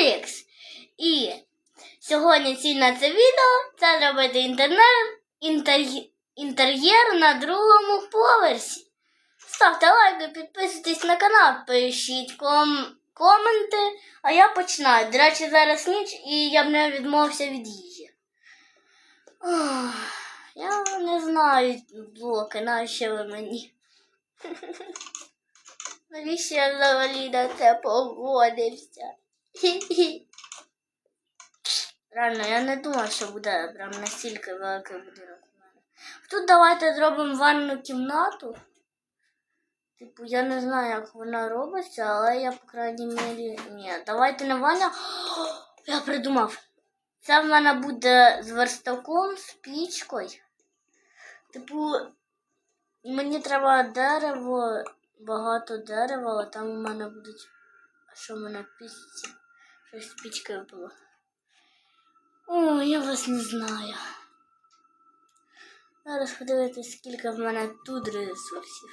Кубікс. І сьогодні ціль на це відео це зробити інтернет, інтер'є- інтер'єр на другому поверсі. Ставте лайки, підписуйтесь на канал, пишіть ком- коменти, а я починаю. До речі, зараз ніч і я б не відмовився від їжі. Я не знаю блоки, навіщо ви мені. Навіщо я взагалі на це погодився? Реально, я не думав, що буде прям настільки великий будинок у мене. Тут давайте зробимо ванну кімнату. Типу, я не знаю, як вона робиться, але я, по крайній мірі. Ні, давайте не ванна. Я придумав. Це в мене буде з верстаком, з пічкою. Типу, мені треба дерево, багато дерева, але там у мене будуть. А що в мене в пічці? Щось з пічкою було. О, я вас не знаю. Зараз подивитися, скільки в мене тут ресурсів.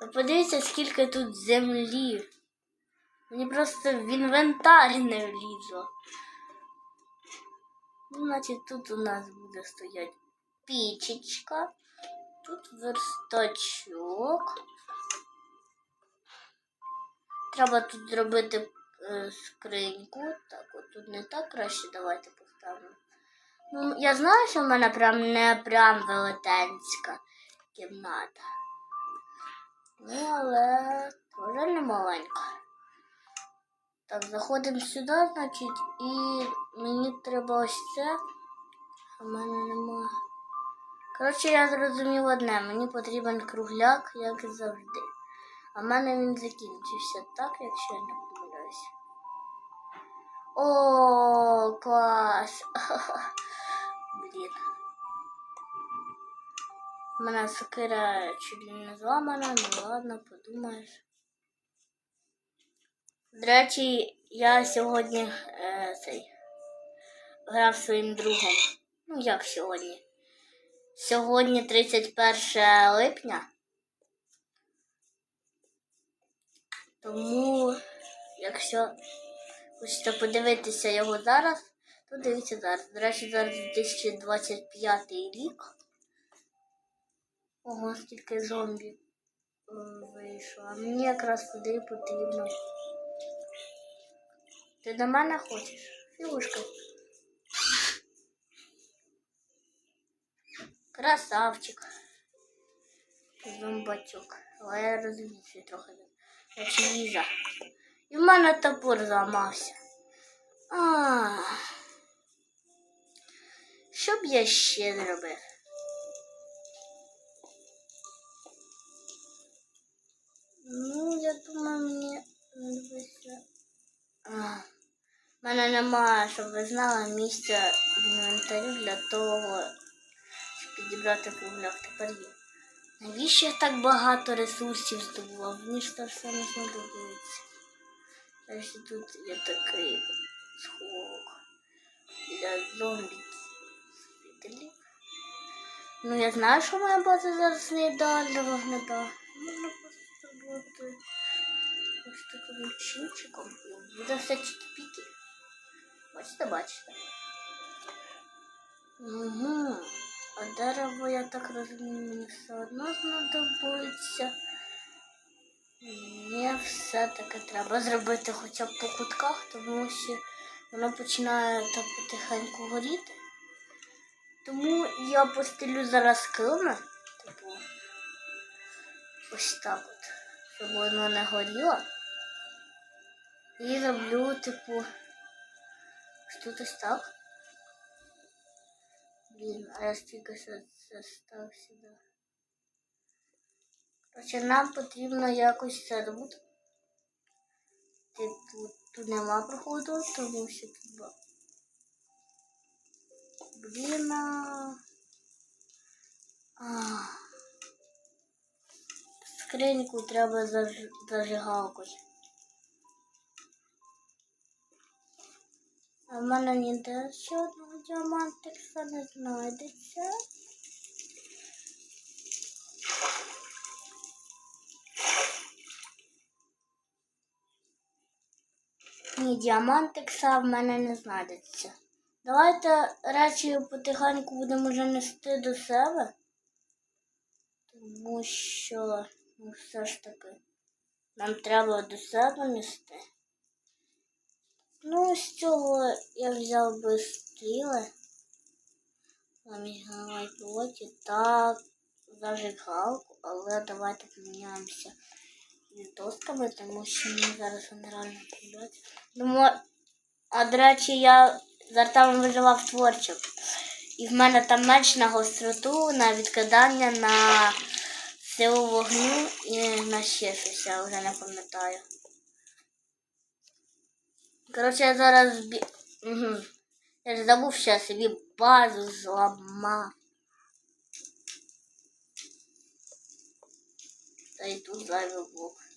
Ви подивіться, скільки тут землі. Мені просто в інвентар не влізло. Ну, Значить, тут у нас буде стояти пічечка, тут верстачок. Треба тут зробити скриньку. Так, от тут не так краще, давайте поставимо. Ну, я знаю, що в мене прям не прям велетенська кімната. Ну, але теж не маленька. Так, заходимо сюди, значить, і мені треба ось це. А в мене нема. Коротше, я зрозумів одне, мені потрібен кругляк, як і завжди. А в мене він закінчився так, якщо я не помиляюсь. О, клас! Блін. У мене сокира чуть ли не зламана, ну ладно, подумаєш. До речі, я сьогодні е, цей, грав своїм другом. Ну, як сьогодні? Сьогодні 31 липня. Тому, якщо хочете подивитися його зараз, то дивіться зараз. До речі, зараз 2025 рік. Ого, скільки зомбі вийшло. А мені якраз туди потрібно. Ти до мене хочеш? Фігушка. Красавчик. Зомбачок. Але я розумію, що трохи наче їжа. І в мене топор зламався. А. Що б я ще зробив? Ну, я думаю, мені надо. А, в мене немає, щоб ви знали, місця в інвентарі для того, щоб підібрати кругляк. Тепер є. Навіщо я так багато ресурсів здобував? Мені ж це все не знадобиться. Ось тут є такий сховок для зомбі світелів. Ну, я знаю, що моя база зараз не ідеально виглядає. Можна просто бути ось таким чинчиком. і Буде все чіткі. Бачите, бачите. Угу. А дерево, я так розумію, мені все одно знадобиться. Мені все-таки треба зробити хоча б по кутках, тому що воно починає так потихеньку горіти. Тому я постелю зараз килими, типу, ось так от, щоб воно не горіло. І роблю, типу, ось тут ось так. Блін, а я стільки що це став сюди. Короче, нам потрібно якось це робити. Типу, тут нема проходу, тому що тут ба- Блін. Скриньку треба заж... зажигалкою. А в мене ніде ще одного діамантикса не знайдеться. Ні, діамантикса в мене не знайдеться. Давайте речі потихеньку будемо вже нести до себе. Тому що, ну, все ж таки, нам треба до себе нести. Ну, з цього я взяв би стріли. Замість плоті та зажигалку, але давайте поміняємося досками, тому що мені зараз вони реально придуться. Думаю, а до речі, я з артами виживав творчо. І в мене там меч на гостроту, на відкидання, на силу вогню і на ще щось, я вже не пам'ятаю. Коротше, я зараз бі... Угу. Я ж забув, я собі базу зламав. Та й тут зайвий блок.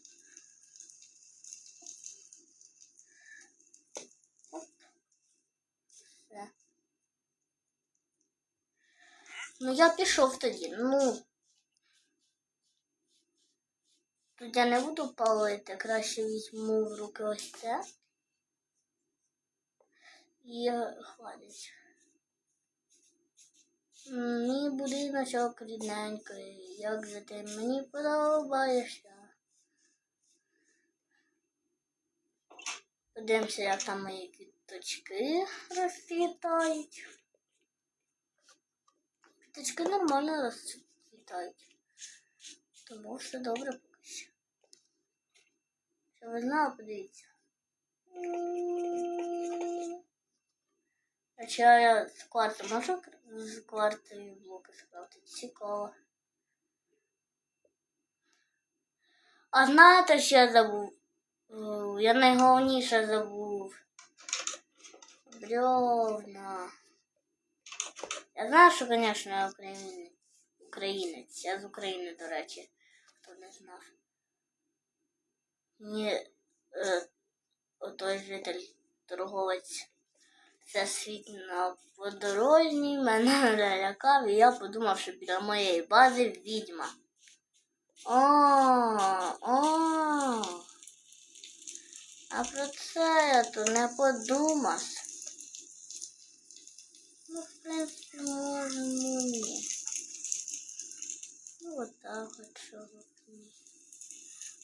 Ну я пішов тоді. Ну. Тут я не буду палити, краще візьму в руки ось це. І хвалять. Мій будиночок рідненький, як же ти мені подобаєшся. Подивимося, як там мої квіточки розцвітають. Квіточки нормально розцвітають. Тому все добре поки що. Що знали, подивіться. А чи я з кварти можу з кварти блоки скрафтити? Цікаво. А знаєте, що я забув? Я найголовніше забув. Бревна. Я знаю, що, звісно, я українець. Українець. Я з України, до речі, хто не знав. Мені е, отой житель, торговець це світ на подорожній мене налякав, і я подумав, що біля моєї бази відьма. О, о. А про це я то не подумав. Можемо. Ну, отак от чого б ні.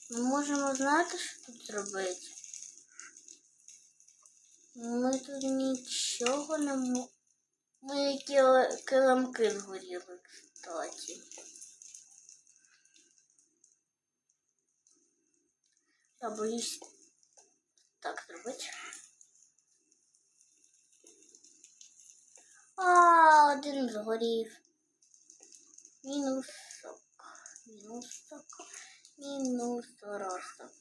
Ми можемо знати, що тут зробити. Ми тут нічого не мо... Ми килимки згоріли, кстати. Я боюсь так зробити. А, один згорів. Мінусок. Мінусок. Мінусоросок.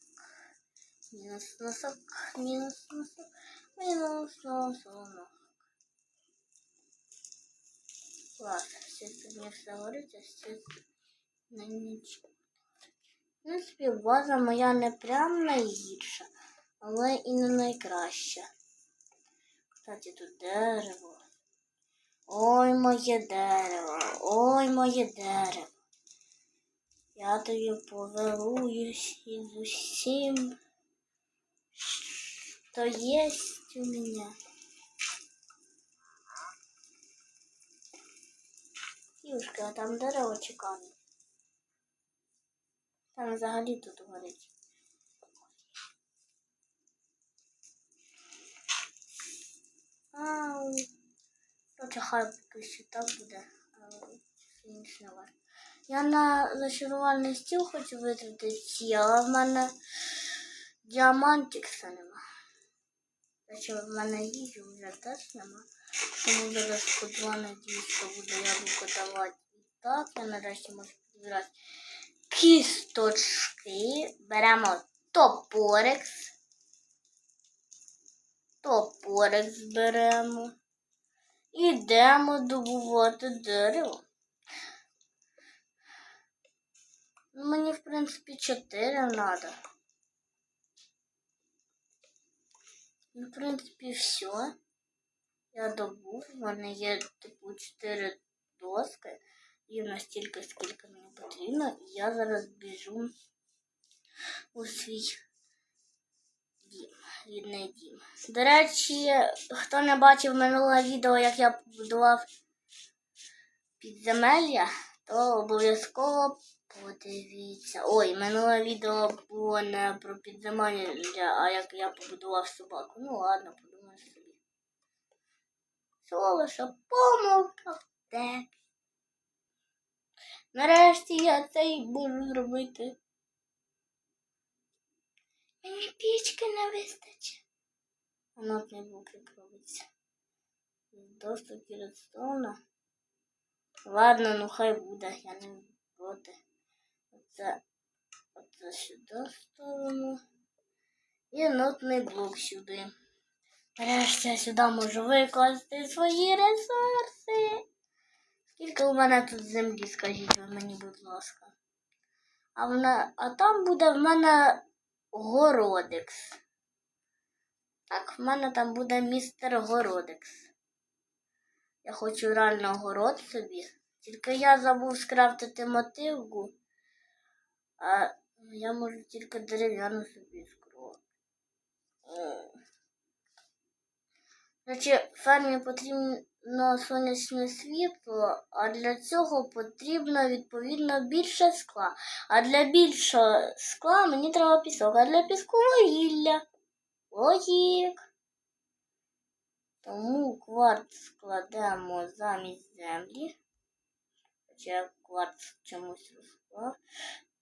Мінус носок. Мінус носок. Мінус носок. Ладно, все це не все горить, а все на нічого. В принципі, база моя не прям найгірша, але і не найкраща. Кстати, тут дерево. Ой, моє дерево, ой, моє дерево. Я тобі повелуюсь із усім, що є у мене. Юшка, а там дерево чи? Там взагалі тут горить. Ау. Хоча хай поки що так буде, але інше не. Я на зачарувальний стіл хочу витратити ці, але в мене діамантикса нема. Речі, в мене їжі вже теж нема. Тому зараз подва надіюсь, що буде яблуко давати. І так, я нарешті можу підбирати кісточки. Беремо топорекс. Топорекс беремо. Ідемо добувати дерево. Мені, в принципі, чотири треба. Ну, в принципі, все. Я добув. У мене є, типу, чотири доски. І настільки, скільки мені потрібно. Я зараз біжу у свій дім, рідний дім. До речі, хто не бачив минуле відео, як я побудував підземелля, то обов'язково подивіться. Ой, минуле відео було не про підземелля, а як я побудував собаку. Ну ладно, подумаю собі. Всього лише помилка в. Нарешті я це і можу зробити. Мені пічки не вистачить. Нотний блок як робиться. Доступ редстоуна. Ладно, ну хай буде, я не проти. Оце, оце сюди ставимо. І нотний блок сюди. Нарешті сюди можу викласти свої ресурси. Скільки у мене тут землі, скажіть ви мені, будь ласка. А, вона, а там буде в мене Городекс. Так, в мене там буде містер Городекс. Я хочу реально город собі. Тільки я забув скрафтити мотивку. А я можу тільки дерев'яну собі скрафтити. Значить, фермі потрібно сонячне світло, а для цього потрібно відповідно більше скла. А для більшого скла мені треба пісок, а для піску вугілля. Логік. Тому кварц складемо замість землі. Хоча я кварц чомусь розклав.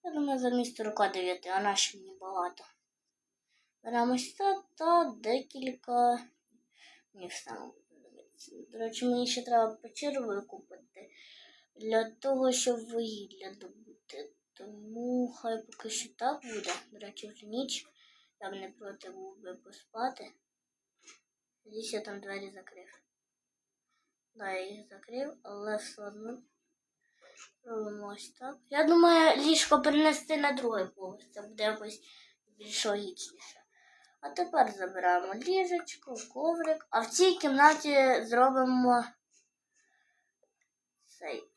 Я думаю, замість рука 9, а наші мені багато. Беремо це та декілька. Все подобається. До речі, мені ще треба печеру викупити для того, щоб вугілля добути. Тому хай поки що так буде. До речі, вже ніч. Я б не проти був би поспати. Здесь я там двері закрив. Да, я їх закрив, але все одно робимо ось так. Я думаю, ліжко перенести на другий поверх. Це буде якось більш логічніше. А тепер забираємо ліжечко, коврик. А в цій кімнаті зробимо цей.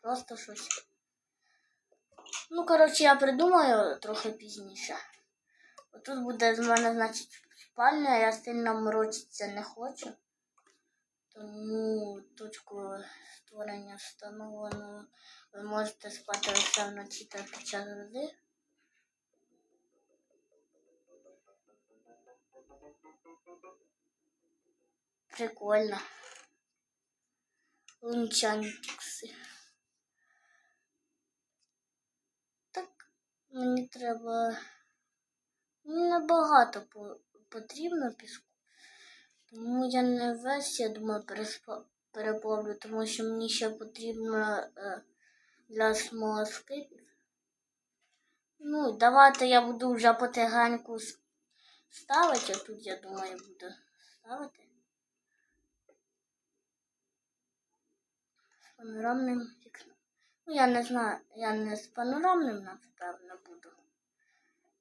Просто щось. Ну, коротше, я придумаю трохи пізніше. Отут буде з мене, значить, спальня, я сильно морочитися не хочу. Тому точку створення встановлено. Ви можете спати лише вночі та під час грози. Прикольно. Лунчантикси. Так, мені треба. Мені небагато потрібно піску. Тому я не весь, я думаю, переплавлю, тому що мені ще потрібно е, для смолоскипів. Ну, давайте я буду вже потихеньку ставити, тут, я думаю, буду ставити. З панорамним вікном. Ну, я не знаю, я не з панорамним, напевно, буду.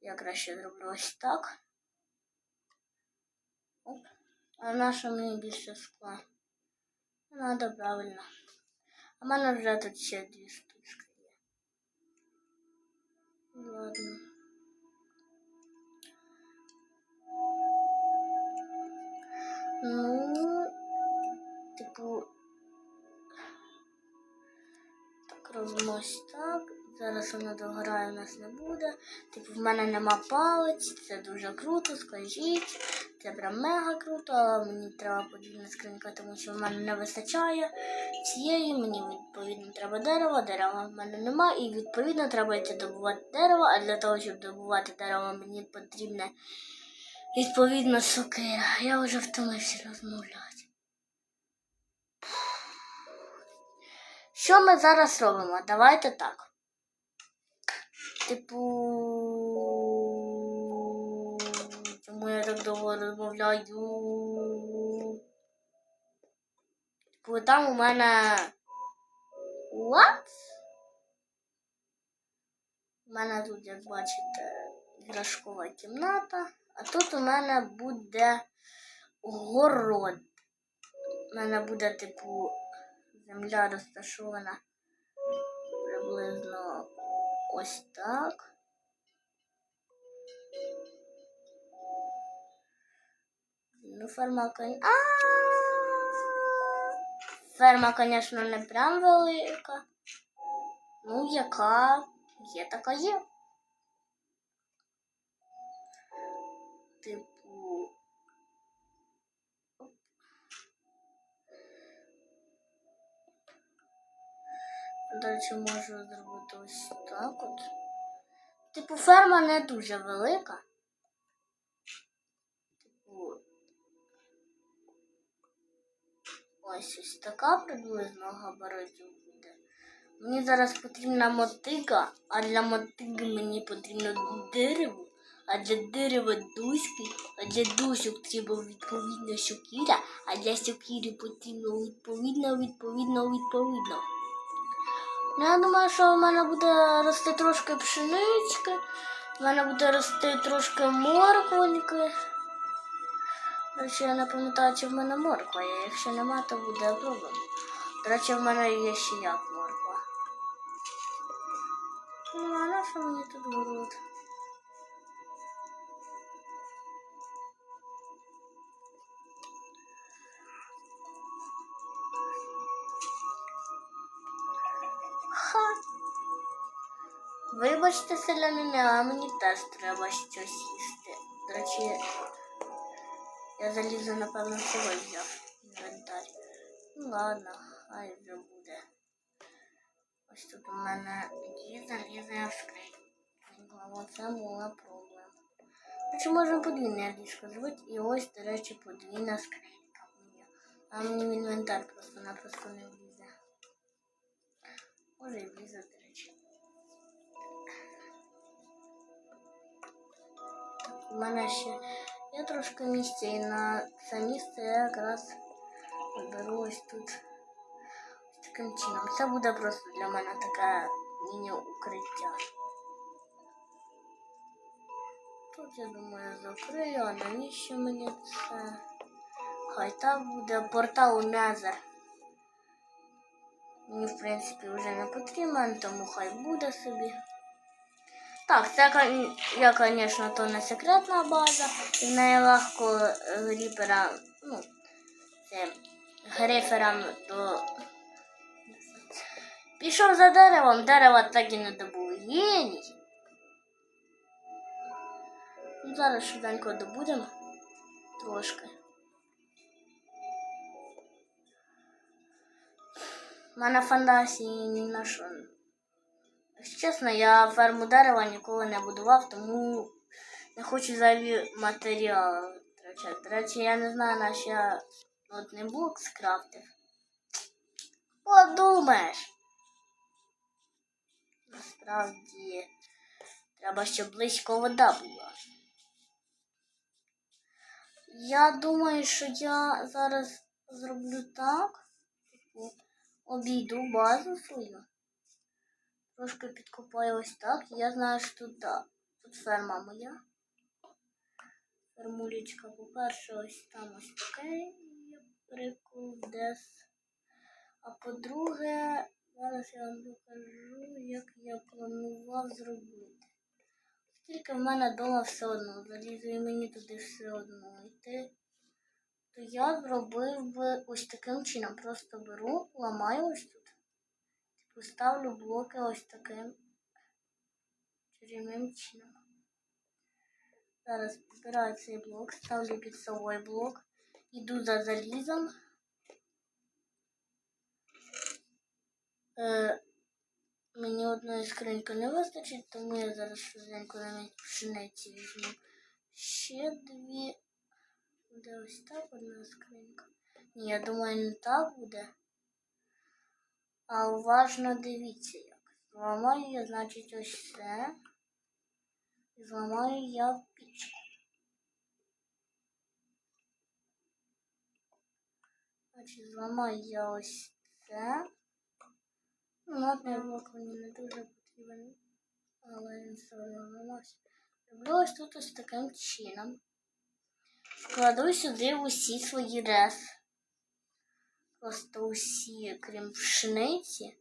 Я краще зроблю ось так. Оп. А на що мені більше скла? Надо правильно. А в мене вже тут ще дві штучки є. Ладно. Ну, типу. Так, робимо так. Зараз вона догорає у нас не буде. Типу, в мене нема палець, це дуже круто, скажіть. Це прям мега круто, але мені треба подвійна скринька, тому що в мене не вистачає цієї. Мені відповідно треба дерево, дерева в мене нема, і відповідно треба йти добувати дерево, а для того, щоб добувати дерево, мені потрібна відповідно сокира. Я вже втомився розмовляти. Що ми зараз робимо? Давайте так. Типу. Чому я так довго розмовляю? Типу, там у мене. What? У мене тут, як бачите, іграшкова кімната, а тут у мене буде город. У мене буде, типу, земля розташована приблизно ось так. Ну, ферма коня. А, Ферма, звісно, не прям велика. Ну, яка є, така є. Далі можу зробити ось так от. Типу, ферма не дуже велика. Типу. Ось ось така приблизно габаритів буде. Мені зараз потрібна мотига, а для мотиги мені потрібно дерево, а для дерева доски, а для досок треба відповідно сокира, а для сокири потрібно відповідно, відповідно, відповідно. Ну, я думаю, що в мене буде рости трошки пшенички, в мене буде рости трошки морквоньки. До речі, я не пам'ятаю, чи в мене морква є. Якщо нема, то буде проблема. До речі, в мене є ще як морква. Ну, а на що мені тут город? Вибачте, селянини, а мені теж треба щось їсти. До речі, я залізу, напевно, всього взяв інвентар. Ну ладно, хай вже буде. Ось тут у мене є заліза в скриньку. Оце була проблема. Значить, можемо подвійне ліжко зробити. І ось, до речі, подвійна скринька. А мені в інвентар просто-напросто не влізе. Може і влізе, У мене ще є трошки місця і на це місце я якраз беру ось тут ось таким чином. Це буде просто для мене таке міні-укриття. Тут, я думаю, закрию, а навіщо мені це? Хай так буде портал Незер. Мені, в принципі, вже не потрібен, тому хай буде собі. Так, це, я, звісно, то не секретна база. І в неї легко гріпера, ну, це, гриферам до. Пішов за деревом, дерева так і не добув. Геній. Ну, Зараз швиденько добудемо трошки. У мене фантазії ні на що. Чесно, я ферму дерева ніколи не будував, тому не хочу взагалі матеріал втрачати. До речі, я не знаю, на що я не блок скрафтив. Подумаєш. Насправді треба, щоб близько вода була. Я думаю, що я зараз зроблю так. типу, Обійду базу свою. Трошки підкопаю ось так. Я знаю, що тут, да, тут ферма моя. Фермулечка, по-перше, ось там ось прикол десь. А по-друге, зараз я вам покажу, як я планував зробити. Тільки в мене вдома все одно залізу і мені туди все одно йти. То я зробив би ось таким чином. Просто беру, ламаю ось тут. Поставлю блоки ось таким чарівним чином. Зараз збираю цей блок, ставлю собою блок, іду за залізом. Е, мені одної скриньки не вистачить, тому я зараз швиденько навіть пшениці візьму. Ще дві. Буде ось так одна скринька. Ні, я думаю, не так буде. А уважно дивіться як. Зламаю я, значить, ось це. І зламаю я пічку. Значить, зламаю я ось це. Ну, ладно, блок мені не дуже потрібен, але він все зламався. Роблю ось тут ось таким чином. Кладу сюди усі свої рез просто усі, крім пшениці.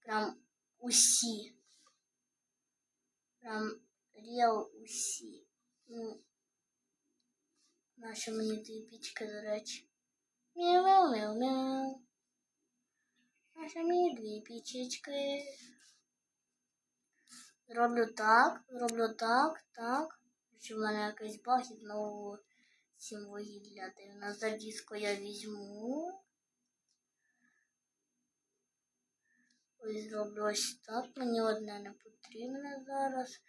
Прям усі. Прям ріал усі. Ну, Наші мені дві пічки, до речі. Мяу-мяу-мяу-мяу. Наші мені дві пічечки. Роблю так, роблю так, так. Що в мене якийсь баг і знову сім вугілля. На задіску я візьму. Ось зроблю так. Мені одне не потрібне зараз.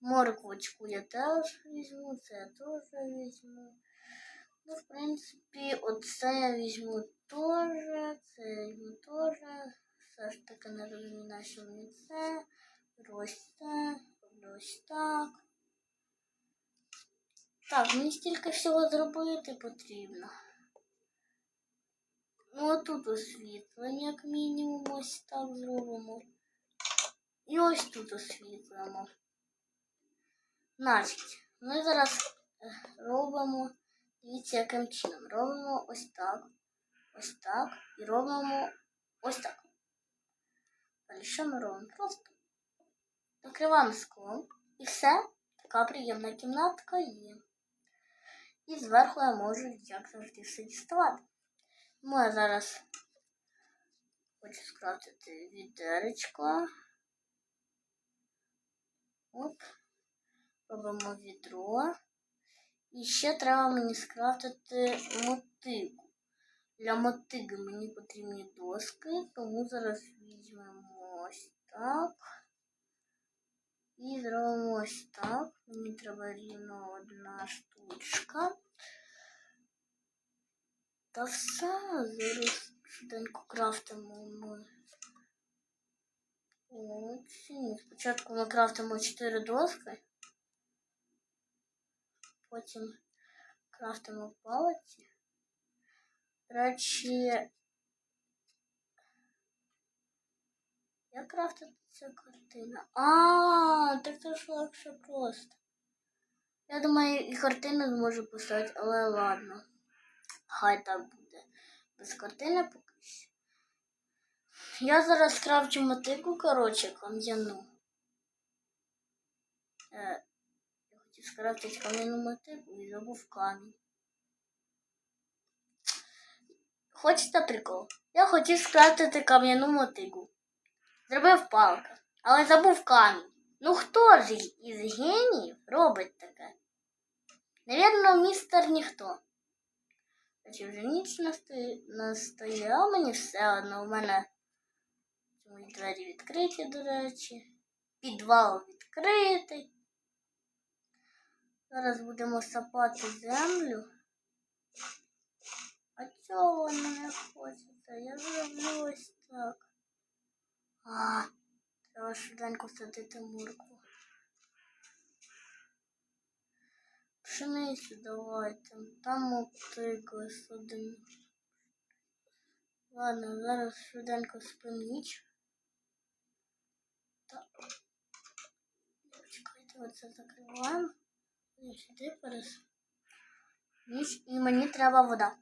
Морквочку я теж візьму, це я теж візьму. Ну, в принципі, оце я візьму теж, це я візьму теж. Все ж таки не розумію, на що мені це. Ось це, ось так. Так, мені стільки всього зробити потрібно. Ну, отут освітлення, як мінімум, ось так зробимо. І ось тут освітлимо. Значить, ми зараз е, робимо, дивіться, яким чином. Робимо ось так, ось так і робимо ось так. Далі що ми робимо? Просто накриваємо склом і все. Така приємна кімнатка є. І зверху я можу, як завжди, все діставати. Ну, я зараз хочу скрафтити відеречко. Оп. Робимо відро. І ще треба мені скрафтити мотику. Для мотиги мені потрібні доски, тому зараз візьмемо ось так. І зробимо ось так. Мені треба рівно одна штучка. Та все, зараз швиденько крафтимо ми. Молодці. Спочатку ми крафтимо 4 доски. Потім крафтимо палиці. До речі, як крафтити ця картина? А, так це ж легше просто. Я думаю, і картину зможу поставити, але ладно. Хай так буде. Без картини поки що. Я зараз крафчу мотику, коротше, кам'яну. Е, я хотів скрафтити кам'яну мотику і забув камінь. Хочете прикол? Я хотів скрафтити кам'яну мотику. Зробив палка, але забув камінь. Ну хто ж із геніїв робить таке? Навірно, містер ніхто. Значить, вже ніч насти- настає, а мені все одно. У мене мої двері відкриті, до речі. Підвал відкритий. Зараз будемо сапати землю. А цього не хочеться. Я зроблю ось так. А, треба швиденько садити моркву. Пшеницю давайте. Там мотику садимо. Ладно, зараз швиденько спим ніч. Так. Чекайте, оце закриваємо. І сюди перес. Ніч, і мені треба вода.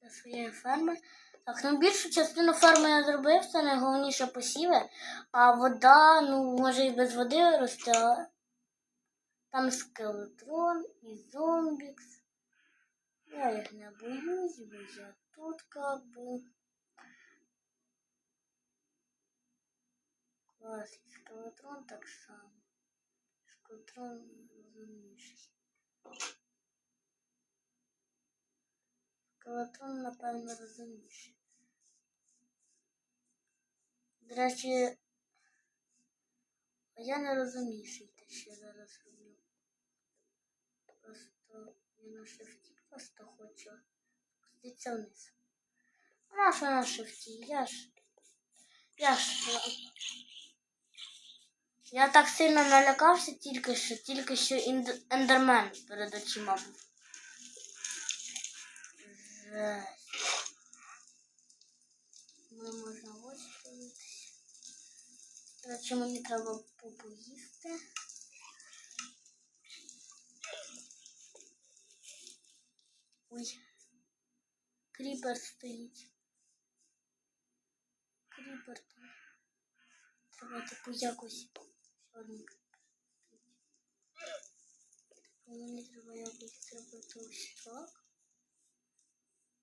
Для своєї ферми. Так, ну більшу частину ферми я зробив, це найголовніше посіви. А вода, ну, може і без води росте, там скелетрон і зомбікс. Я їх не боюсь, бо я тут как бы. Клас, і скелетрон так само. Скелетрон розумніший. Скелетрон, напевно, розумніший. До речі, я не розумніший те, я зараз я на шифті просто хочу спуститися вниз. А на шифті? Я ж. Я ж. Я так сильно налякався тільки що, тільки що ендермен перед очима був. Жесть. Ми можна ось подивитися. До речі, мені треба попу Ой. Кріпер стоїть. Кріпер там. Треба типу якось. Чорний. Мені треба якось зробити ось так.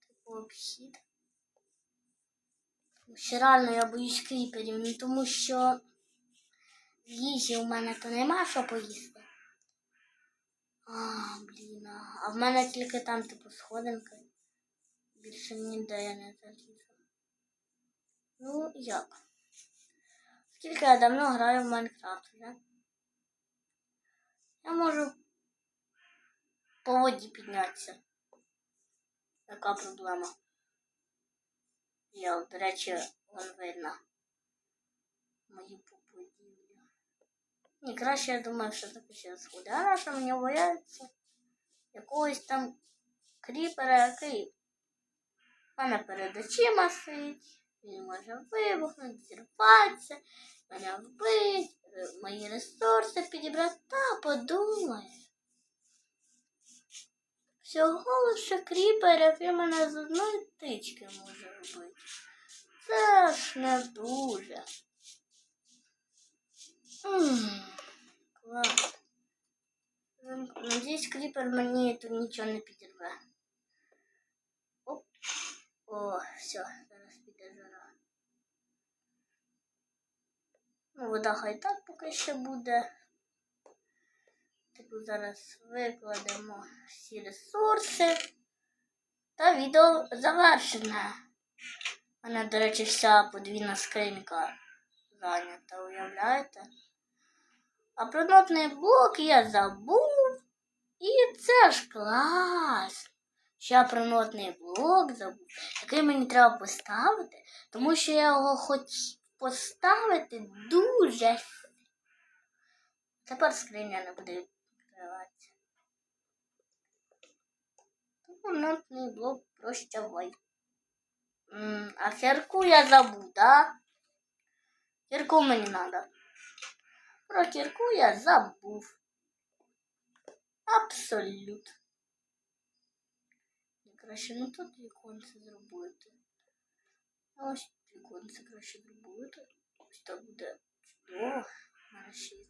Типу обхід. Тому що реально я боюсь кріперів, ну тому що їжі у мене то нема що поїсти. А, блін, а в мене тільки там, типу, сходинки. Більше ніде я не залізу. Ну, як? Скільки я давно граю в Майнкрафт, да? Я можу по воді піднятися. Яка проблема? Я, до речі, вон видно. Поподію. Ні, краще я думаю, що таке ще сходи. А мені бояться якогось там кріпера, який мене перед очима сидить. Він може вибухнути, зірватися, мене вбити, мої ресурси підібрати. Та подумаєш. Всього лише кріперів і мене з одної тички може робити. Це ж не дуже. М, Клас. М, Надіюсь, кріпер мені тут нічого не підірве. Оп. О, все, зараз піде. Ну, вода хай так поки що буде. Типу зараз викладемо всі ресурси. Та відео завершене. У мене, до речі, вся подвійна скринька зайнята, уявляєте? А про нотний блок я забув. І це ж клас. Я про нотний блок забув, який мені треба поставити, тому що я його хотів поставити дуже. Тепер скриня не буде відкриватися. Тому нотний блок прощавай. А кірку я забув, да? Кірку мені надо. Про кірку я забув. Абсолют. Я краще не тут віконце зробити. Ось віконце краще зробити. Ось так буде чудово. Й.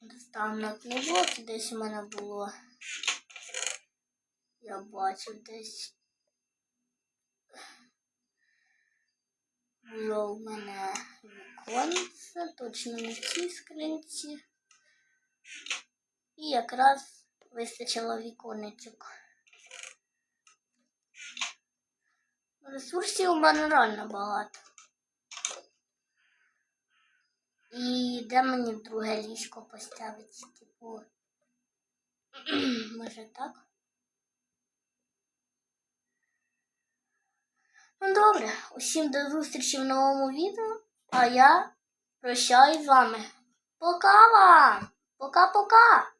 Достав на блок, десь у мене було. Я бачив десь. Було у мене віконце, точно в цій скринці. І якраз вистачило віконечок. Ресурсів у мене реально багато. І де мені друге ліжко поставити? Типу, може так? Ну добре, усім до зустрічі в новому відео, а я прощаюсь з вами. Пока вам! Пока-пока!